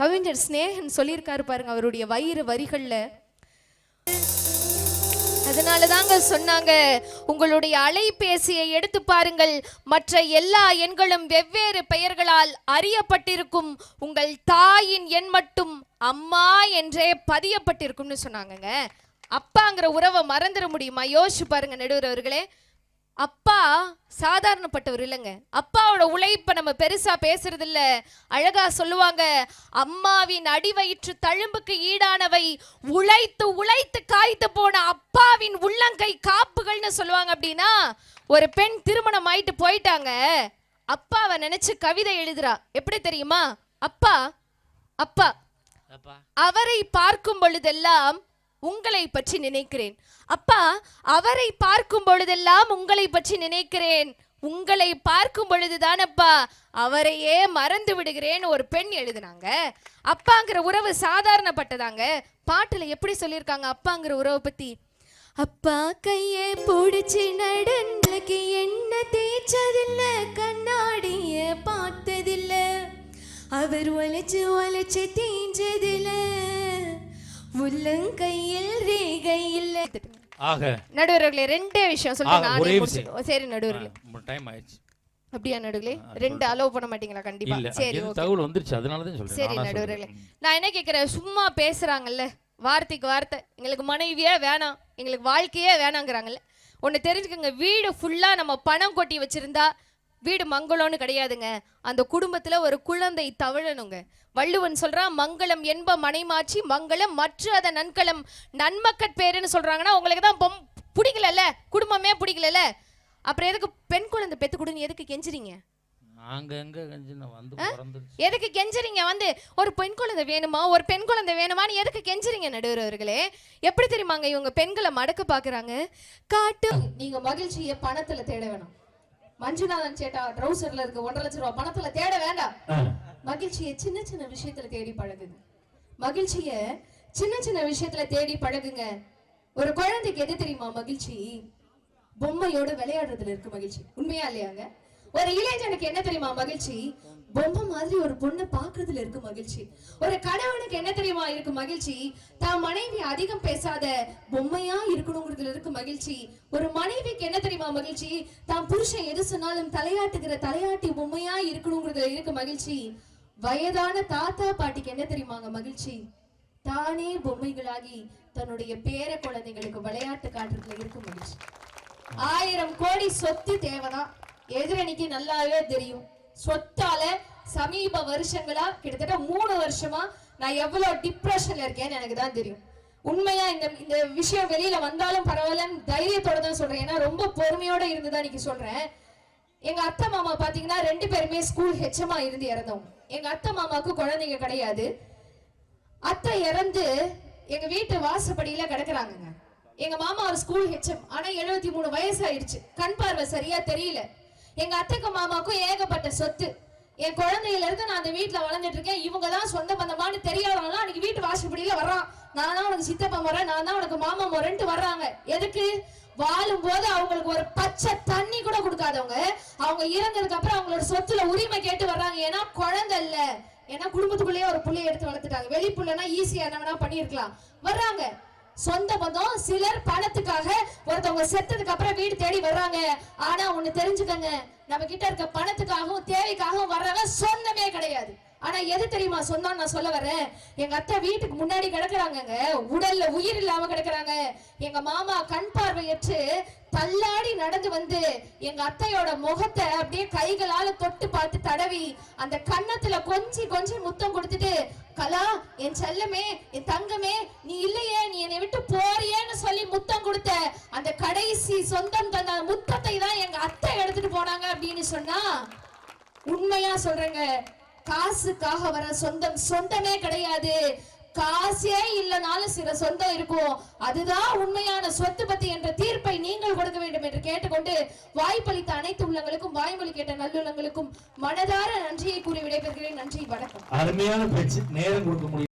கவிஞர் ஸ்னேகன் சொல்லியிருக்காரு பாருங்க அவருடைய வயிறு வரிகள்ல. அதனால தாங்க சொன்னாங்க உங்களுடைய அலைபேசியை எடுத்து பாருங்கள். மற்ற எல்லா எண்களும் வெவ்வேறு பெயர்களால் அறியப்பட்டிருக்கும். உங்கள் தாயின் எண் மட்டும் அம்மா என்றே பதியப்பட்டிருக்கும்னு சொன்னாங்கங்க. அப்பாங்கிற உறவை மறந்துட முடியுமா? யோசிச்சு பாருங்க நடுவர் அவர்களே. அப்பா சாதாரணப்பட்டவர் இல்லைங்க. அப்பாவோட உழைப்பை நம்ம பெருசா பேசுறது இல்ல அழகா சொல்லுவாங்க அம்மாவின் அடி வயிற்று தழும்புக்கு ஈடானவை உழைத்து உழைத்து காய்த்து போன அப்பாவின் உள்ளங்கை காப்புகள்னு சொல்லுவாங்க அப்படின்னா ஒரு பெண் திருமணம் ஆயிட்டு போயிட்டாங்க. அப்பாவை நினைச்சு கவிதை எழுதுறா. எப்படி தெரியுமா? அப்பா அப்பா அப்பா. அவரை பார்க்கும் பொழுதெல்லாம் உங்களை பற்றி நினைக்கிறேன். அப்பா அவரை பார்க்கும் பொழுதெல்லாம் உங்களை பற்றி நினைக்கிறேன். உங்களை பார்க்கும் பொழுதுதானப்பா அவரையே மறந்து விடுகிறேன் ஒரு பெண் எழுதினாங்க. அப்பாங்கிற உறவு சாதாரணப்பட்டதாங்க. பாட்டுல எப்படி சொல்லியிருக்காங்க அப்பாங்கிற உறவை பத்தி? அப்பா கையே பிடிச்சி நடந்தக்கு என்ன தேய்ச்சதில்ல கண்ணாடிய பார்த்ததில்ல. அவர் ஒலைச்சு ஒலைச்சு தீஞ்சதில்லை. உள்ளங்கையில் ரேகை இல்ல ஆக. நடுவர்களே ரெண்டே விஷயம் நானே ஒரே முடிச்சிடுவோம். சரி நடுவர்களே. டைம் ஆயிடுச்சு. அப்படியா நடுகளே ரெண்டு அலோவ் பண்ண மாட்டீங்களா? கண்டிப்பா. சரி. தகவல் வந்துருச்சு அதனால தான் சரி சொல்றேன். நானா நடுவர்களே. நான் என்ன கேட்கிறேன் சும்மா பேசுறாங்கல்ல. வார்த்தைக்கு வார்த்தை. எங்களுக்கு மனைவியே வேணாம். எங்களுக்கு வாழ்க்கையே வேணாங்கிறாங்கல்ல. ஒன்று தெரிஞ்சுக்கோங்க வீடு ஃபுல்லா நம்ம பணம் கொட்டி வச்சிருந்தா வீடு மங்களம்னு கிடையாதுங்க. அந்த குடும்பத்துல ஒரு குழந்தை தவழணுங்க. வள்ளுவன் சொல்றான் மங்களம் என்ப மனைமாட்சி மங்களம் மற்ற அத நன்கலம் நன்மக்கட் பேருன்னு சொல்றாங்கன்னா உங்களுக்கு தான் பொம் பிடிக்கலல்ல? குடும்பமே பிடிக்கலல்ல? அப்புறம் எதுக்கு பெண் குழந்தை பெத்து கொடுன்னு எதுக்கு கெஞ்சுறீங்க? எதுக்கு கெஞ்சுறீங்க? வந்து ஒரு பெண் குழந்தை வேணுமா? ஒரு பெண் குழந்தை வேணுமான்னு எதுக்கு கெஞ்சுறீங்க நடுவர் அவர்களே எப்படி தெரியுமாங்க இவங்க பெண்களை மடக்க பாக்குறாங்க? காட்டு நீங்க மகிழ்ச்சியை பணத்துல தேட வேணாம். மஞ்சுநாதன் சேட்டா ட்ரௌசர்ல இருக்க ஒன்றரை லட்சம் ரூபாய் பணத்துல தேட வேண்டாம். மகிழ்ச்சியை சின்ன சின்ன விஷயத்துல தேடி பழகுங்க. மகிழ்ச்சிய சின்ன சின்ன விஷயத்துல தேடி பழகுங்க. ஒரு குழந்தைக்கு எது தெரியுமா மகிழ்ச்சி? பொம்மையோட விளையாடுறதுல இருக்கு மகிழ்ச்சி. உண்மையா இல்லையாங்க? ஒரு இளைஞனுக்கு என்ன தெரியுமா? மகிழ்ச்சி. பொம்மை மாதிரி ஒரு பொண்ணை பாக்குறதுல இருக்கு மகிழ்ச்சி. ஒரு கணவனுக்கு என்ன தெரியுமா இருக்கு மகிழ்ச்சி? தான் மனைவி அதிகம் பேசாத பொம்மையா இருக்கணுங்கிறதுல இருக்கு மகிழ்ச்சி. ஒரு மனைவிக்கு என்ன தெரியுமா மகிழ்ச்சி? தான் புருஷன் எது சொன்னாலும் தலையாட்டுகிற தலையாட்டி பொம்மையா இருக்கணுங்கிறதுல இருக்கு மகிழ்ச்சி. வயதான தாத்தா பாட்டிக்கு என்ன தெரியுமாங்க மகிழ்ச்சி? தானே பொம்மைகளாகி தன்னுடைய பேர குழந்தைகளுக்கு விளையாட்டு காட்டுறதுல இருக்கு மகிழ்ச்சி. ஆயிரம் கோடி சொத்து தேவைதான். எதிரணிக்கு நல்லாவே தெரியும். சொத்தால சமீப வருஷங்களா கிட்டத்தட்ட மூணு வருஷமா நான் எவ்வளவு டிப்ரெஷன்ல இருக்கேன்னு எனக்கு தான் தெரியும். உண்மையா இந்த இந்த விஷயம் வெளியில வந்தாலும் பரவாயில்லன்னு தைரியத்தோட தான் சொல்றேன். ஏன்னா ரொம்ப பொறுமையோட இருந்துதான் இன்னைக்கு சொல்றேன். எங்க அத்தை மாமா பாத்தீங்கன்னா ரெண்டு பேருமே ஸ்கூல் ஹெச்சமா இருந்து இறந்தவங்க. எங்க அத்தை மாமாவுக்கு குழந்தைங்க கிடையாது. அத்தை இறந்து எங்க வீட்டு வாசப்படியில கிடக்குறாங்க எங்க மாமா ஒரு ஸ்கூல் ஹெச்எம் ஆனா எழுபத்தி மூணு வயசு ஆயிடுச்சு. கண் பார்வை சரியா தெரியல. எங்க அத்தைக்கும் மாமாக்கும் ஏகப்பட்ட சொத்து. என் குழந்தையில இருந்து நான் அந்த வீட்டுல வளர்ந்துட்டு இருக்கேன். இவங்க தான் சொந்த பந்தமான்னு தெரியாதவங்களாம் அன்னைக்கு வீட்டு வாசப்படியில வர்றான். நான் தான் உனக்கு சித்தப்பா முறை நான் தான் உனக்கு மாமா முறைன்ட்டு வர்றாங்க. எதுக்கு? வாழும் போது அவங்களுக்கு ஒரு பச்சை தண்ணி கூட கொடுக்காதவங்க. அவங்க இறந்ததுக்கு அப்புறம் அவங்களோட சொத்துல உரிமை கேட்டு வர்றாங்க. ஏன்னா குழந்தை இல்ல. ஏன்னா குடும்பத்துக்குள்ளேயே ஒரு புள்ளைய எடுத்து வளர்த்துட்டாங்க. வெளி புள்ளனா ஈஸியா என்ன வேணா பண்ணிருக்கலாம் வர்றாங்க. சொந்த பந்தம் சிலர் பணத்துக்காக ஒருத்தவங்க செத்ததுக்கு அப்புறம் வீடு தேடி வர்றாங்க. ஆனா ஒண்ணு தெரிஞ்சுக்கங்க நம்ம கிட்ட இருக்க பணத்துக்காகவும் தேவைக்காகவும் வர்றவன் சொந்தமே கிடையாது. ஆனா எது தெரியுமா? சொந்தம் நான் சொல்ல வரேன். எங்க அத்தை வீட்டுக்கு முன்னாடி கிடக்குறாங்கங்க. உடல்ல உயிர் இல்லாம கிடக்குறாங்க. எங்க மாமா கண் பார்வையற்று தள்ளாடி நடந்து வந்து எங்க அத்தையோட முகத்தை அப்படியே கைகளால தொட்டு பார்த்து தடவி அந்த கன்னத்துல கொஞ்சி கொஞ்சி முத்தம் கொடுத்துட்டு கலா என் செல்லமே என் தங்கமே நீ இல்லையே நீ என்னை விட்டு போறியேன்னு சொல்லி முத்தம் கொடுத்த அந்த கடைசி சொந்தம் தந்த முத்தத்தை தான் எங்க அத்தை எடுத்துட்டு போனாங்க அப்படின்னு சொன்னா உண்மையா சொல்றேங்க. காசுக்காக வர சொந்தம் சொந்தமே கிடையாது. காசே இல்லைனாலும் சில சொந்தம் இருக்கும். அதுதான் உண்மையான சொத்து பத்தி என்ற தீர்ப்பை நீங்கள் கொடுக்க வேண்டும் என்று கேட்டுக்கொண்டு வாய்ப்பளித்த அனைத்து உள்ளங்களுக்கும் வாய்மொழி கேட்ட நல்லுள்ளங்களுக்கும் மனதார நன்றியை கூறி விடைபெறுகிறேன். நன்றி வணக்கம். அருமையான பேச்சு. நேரம் கொடுக்க முடியும்